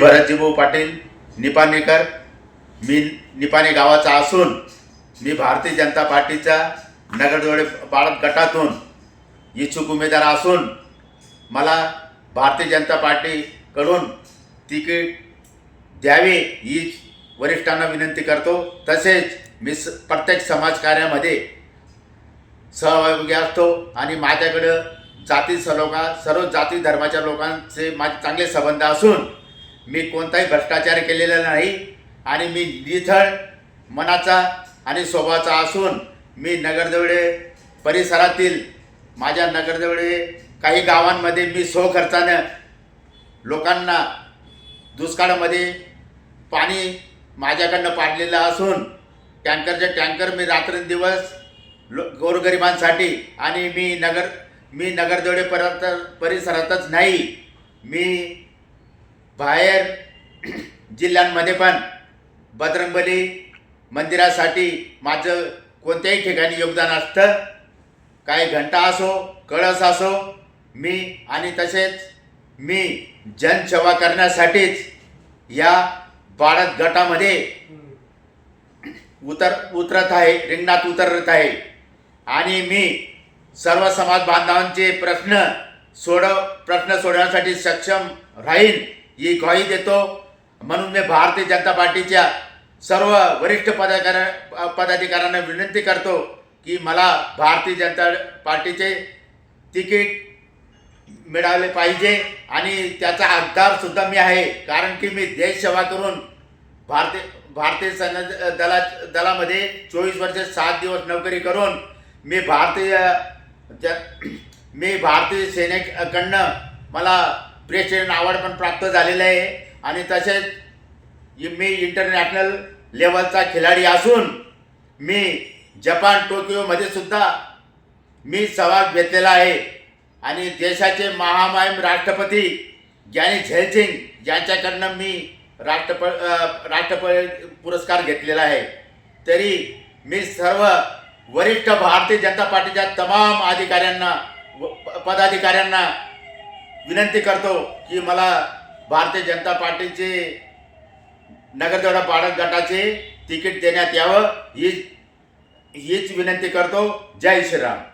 भरतजीभाऊ पाटील निपाणेकर मी निपाणे गावाचा असून मी भारतीय जनता पार्टीचा नगरजोडे बाळक गटातून इच्छुक उमेदवार असून मला भारतीय जनता पार्टीकडून तिकीट द्यावे ही वरिष्ठांना विनंती करतो. तसेच मी स प्रत्येक समाजकार्यामध्ये सहभागी असतो आणि माझ्याकडं जाती सलोका सर्व जाती धर्माच्या लोकांचे माझे चांगले संबंध असून मी कोणताही भ्रष्टाचार केलेला नाही आणि मी निथळ मनाचा आणि स्वभावाचा असून मी नगरजवळे परिसरातील माझ्या नगरजवळे काही गावांमध्ये मी सो खर्चानं लोकांना दुष्काळामध्ये पाणी माझ्याकडनं पाडलेलं असून टँकरचे टँकर मी रात्रंदिवस लो गोरगरिबांसाठी आणि मी नगर मी नगरजवळे परत परिसरातच नाही. मी बाहेर जिल्ह्यांमध्ये पण बजरंगबली मंदिरासाठी माझं कोणत्याही ठिकाणी योगदान असतं. काही घंटा असो कळस असो मी आणि तसेच मी जनसेवा करण्यासाठीच या बाळक गटामध्ये उतर उतरत आहे रिंगणात उतरत आहे. आणि मी सर्व समाज बांधवांचे प्रश्न सोडव प्रश्न सोडवण्यासाठी सक्षम राहीन. ही ग्वाही देतो. म्हणून मी भारतीय जनता पार्टीच्या सर्व वरिष्ठ पदाधिकार पदाधिकाऱ्यांना विनंती करतो की मला भारतीय जनता पार्टीचे तिकीट मिळाले पाहिजे आणि त्याचा हकदारसुद्धा मी आहे. कारण की मी देशसेवा करून भारतीय भारतीय सैन्य दला दलामध्ये चोवीस वर्ष सात दिवस नोकरी करून मी भारतीय ज- मी भारतीय सेनेकडनं मला प्रेसिडेंट अवॉर्ड पण प्राप्त झालेलं आहे. आणि तसेच मी इंटरनॅशनल लेवलचा खिलाडी असून मी जपान टोकियोमध्ये सुद्धा मी सहभाग घेतलेला आहे. आणि देशाचे महामहिम राष्ट्रपती ज्ञानी झैलसिंग यांच्याकडनं मी राष्ट्रप राष्ट्रप पुरस्कार घेतलेला आहे. तरी मी सर्व वरिष्ठ भारतीय जनता पार्टीच्या तमाम अधिकाऱ्यांना व पदाधिकाऱ्यांना विनंती करतो की मला भारतीय जनता पार्टीचे नगरजोडा पाडक गटाचे तिकीट देण्यात यावं ही हीच विनंती करतो. जय श्रीराम.